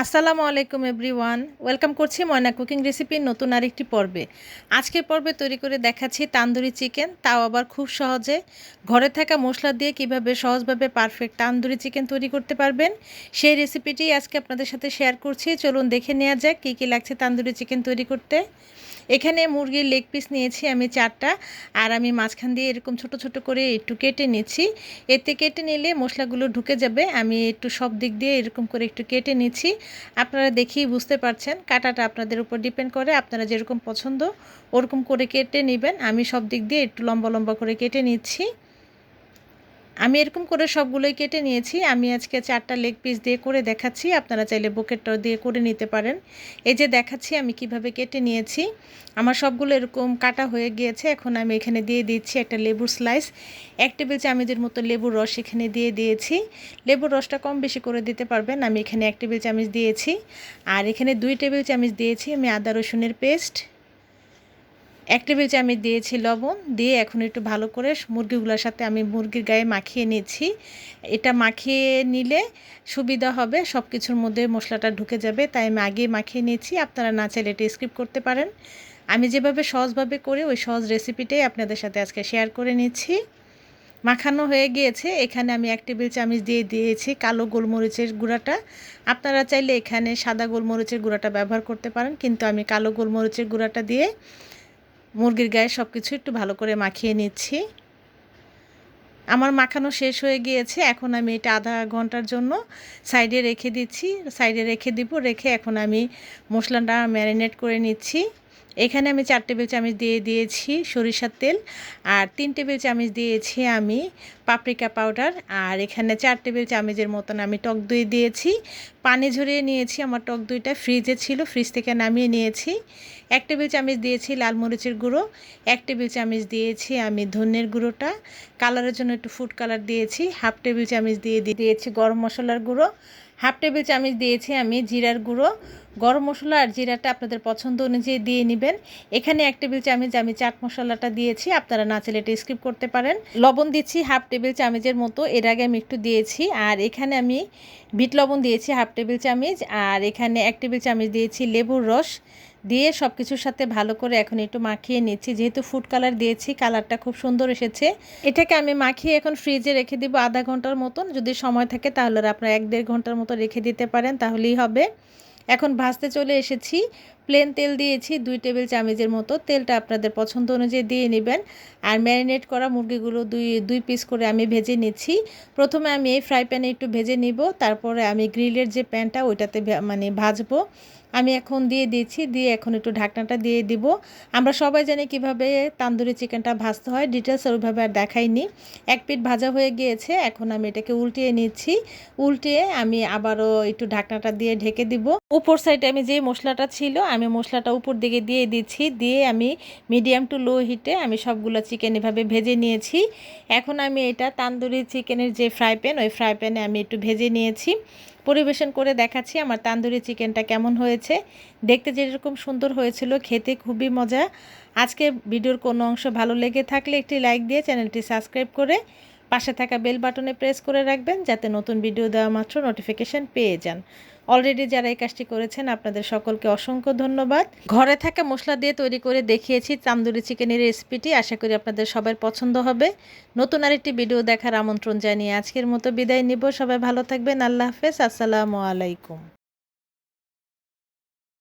আসসালামু আলাইকুম everyone. Welcome করছি ময়না কুকিং রেসিপির নতুন আরেকটি পর্বে। আজকের পর্বে তৈরি করে দেখাচ্ছি তান্দুরি চিকেন, তাও আবার খুব সহজে। ঘরে থাকা মশলা দিয়ে কীভাবে সহজভাবে পারফেক্ট তান্দুরি চিকেন তৈরি করতে পারবেন, সেই রেসিপিটি আজকে আপনাদের সাথে শেয়ার করছি। চলুন দেখে নেওয়া যাক কী কী লাগছে তান্দুরি চিকেন তৈরি করতে। এখানে মুরগির লেগ পিস নিয়েছি আমি চারটা, আর আমি মাঝখান দিয়ে এরকম ছোট ছোট করে একটু কেটে নিচ্ছি। এতে কেটে নিলে মশলাগুলো ঢুকে যাবে, আমি একটু সব দিক দিয়ে এরকম করে একটু কেটে নিচ্ছি। আপনারা দেখেই বুঝতে পারছেন, কাটাটা আপনাদের উপর ডিপেন্ড করে, আপনারা যেরকম পছন্দ ওরকম করে কেটে নেবেন। আমি সব দিক দিয়ে একটু লম্বা লম্বা করে কেটে নিচ্ছি। আমি এরকম করে সবগুলোই কেটে নিয়েছি। আমি আজকে চারটা লেগ পিস দিয়ে করে দেখাচ্ছি। আপনারা চাইলে বুকেটটাও দিয়ে করে নিতে পারেন। এই যে দেখাচ্ছি, আমি কীভাবে কেটে নিয়েছি। আমার সবগুলো এরকম কাটা হয়ে গিয়েছে। এখন আমি এখানে দিয়ে দিচ্ছি একটা লেবুর স্লাইস এক টেবিল চামচের মতো লেবুর রস এখানে দিয়ে দিয়েছি। লেবুর রসটা কম বেশি করে দিতে পারবেন। আমি এখানে এক টেবিল চামচ দিয়েছি। আর এখানে দুই টেবিল চামচ দিয়েছি আমি আদা রসুনের পেস্ট এক টেবিল চামচ দিয়েছি লবণ, দিয়ে এখন একটু ভালো করে মুরগিগুলোর সাথে আমি মুরগির গায়ে মাখিয়ে নিচ্ছি। এটা মাখিয়ে নিলে সুবিধা হবে সব কিছুর মধ্যে মশলাটা ঢুকে যাবে, তাই আমি আগে মাখিয়ে নিয়েছি। আপনারা না চাইলে এটা স্কিপ করতে পারেন। আমি যেভাবে সহজভাবে করে, ওই সহজ রেসিপিটাই আপনাদের সাথে আজকে শেয়ার করে নিচ্ছি। মাখানো হয়ে গিয়েছে, এখানে আমি এক টেবিল চামচ দিয়ে দিয়েছি কালো গোলমরিচের গুঁড়াটা। আপনারা চাইলে এখানে সাদা গোলমরিচের গুঁড়াটা ব্যবহার করতে পারেন, কিন্তু আমি কালো গোলমরিচের গুঁড়াটা দিয়ে মুরগির গায়ে সব কিছু একটু ভালো করে মাখিয়ে নিচ্ছি। আমার মাখানো শেষ হয়ে গিয়েছে, এখন আমি এটা আধা ঘণ্টার জন্য সাইডে রেখে দিচ্ছি। সাইডে রেখে দিব, রেখে এখন আমি মশলাটা ম্যারিনেট করে নিচ্ছি। এখানে আমি চার টেবিল চামচ দিয়ে দিয়েছি সরিষার তেল আর তিন টেবিল চামচ দিয়েছি আমি পাপরিকা পাউডার। আর এখানে চার টেবিল চামচের মতন আমি টক দই দিয়েছি। পানি ঝরিয়ে নিয়েছি, আমার টক দইটা ফ্রিজে ছিল, ফ্রিজ থেকে নামিয়ে নিয়েছি। এক টেবিল চামচ দিয়েছি লাল মরিচের গুঁড়ো, এক টেবিল চামচ দিয়েছি আমি ধনের গুঁড়োটা। কালারের জন্য একটু ফুড কালার দিয়েছি, হাফ টেবিল চামচ দিয়ে দিয়েছি গরম মশলার গুঁড়ো, হাফ টেবিল চামচ দিয়েছি আমি জিরার গুঁড়ো গরম মশলা আর জিরাটা আপনাদের পছন্দ অনুযায়ী দিয়ে নেবেন। এখানে এক টেবিল চামচ আমি চাট মশলাটা দিয়েছি, আপনারা না চাইলে এটা স্কিপ করতে পারেন। লবণ দিচ্ছি হাফ টেবিল চামচের মতো, এর আগে আমি একটু দিয়েছি, আর এখানে আমি বিট লবণ দিয়েছি হাফ টেবিল চামচ, আর এখানে এক টেবিল চামচ দিয়েছি লেবুর রস। দিয়ে সব কিছুর সাথে ভালো করে এখন একটু মাখিয়ে নিচ্ছি, যেহেতু ফুড কালার দিয়েছি কালারটা খুব সুন্দর এসেছে। এটাকে আমি মাখিয়ে এখন ফ্রিজে রেখে দিব আধা ঘণ্টার মতন, যদি সময় থাকে তাহলে আপনারা এক দেড় ঘণ্টার মতো রেখে দিতে পারেন, তাহলেই হবে। এখন ভাজতে চলে এসেছি। প্লেন তেল দিয়েছি, দুই টেবিল চামচের মতো। তেলটা আপনাদের পছন্দ অনুযায়ী দিয়ে নেবেন। আর ম্যারিনেট করা মুরগিগুলো দুই দুই পিস করে আমি ভেজে নিচ্ছি। প্রথমে আমি এই ফ্রাই প্যানে একটু ভেজে নিব। তারপরে আমি গ্রিলের যে প্যানটা ওইটাতে মানে ভাজবো। আমি এখন দিয়ে দিচ্ছি, দিয়ে এখন একটু ঢাকনাটা দিয়ে দিব। আমরা সবাই জানি কীভাবে তান্দুরি চিকেনটা ভাজতে হয় ডিটেলস ওইভাবে আর দেখাইনি। এক পিঠ ভাজা হয়ে গিয়েছে, এখন আমি এটাকে উল্টিয়ে নিচ্ছি। উল্টিয়ে আমি আবারও একটু ঢাকনাটা দিয়ে ঢেকে দিব। উপর সাইডে আমি যে মশলাটা ছিল, আমি মশলাটা উপর দিকে দিয়ে দিচ্ছি। দিয়ে আমি মিডিয়াম টু লো হিটে আমি সবগুলো চিকেন এভাবে ভেজে নিয়েছি। এখন আমি এটা তান্দুরি চিকেনের যে ফ্রাই প্যান, ওই ফ্রাই প্যানে আমি একটু ভেজে নিয়েছি। পরিবেশন করে দেখাচ্ছি আমার তান্দুরি চিকেনটা কেমন হয়েছে। দেখতে যেরকম সুন্দর হয়েছিল, খেতে খুবই মজা। আজকে ভিডিওর কোনো অংশ ভালো লেগে থাকলে একটি লাইক দিয়ে চ্যানেলটি সাবস্ক্রাইব করে পাশে থাকা বেল বাটনে প্রেস করে রাখবেন যাতে নতুন ভিডিও দেওয়া মাত্র নোটিফিকেশান পেয়ে যান। অলরেডি যারা এই কাজটি করেছেন, আপনাদের সকলকে অসংখ্য ধন্যবাদ। ঘরে থাকা মশলা দিয়ে তৈরি করে দেখিয়েছি তান্দুরি চিকেনের রেসিপিটি আশা করি আপনাদের সবার পছন্দ হবে। নতুন আরেকটি ভিডিও দেখার আমন্ত্রণ জানিয়ে আজকের মতো বিদায় নিব। সবাই ভালো থাকবেন। আল্লাহ হাফেজ। আসসালামু আলাইকুম।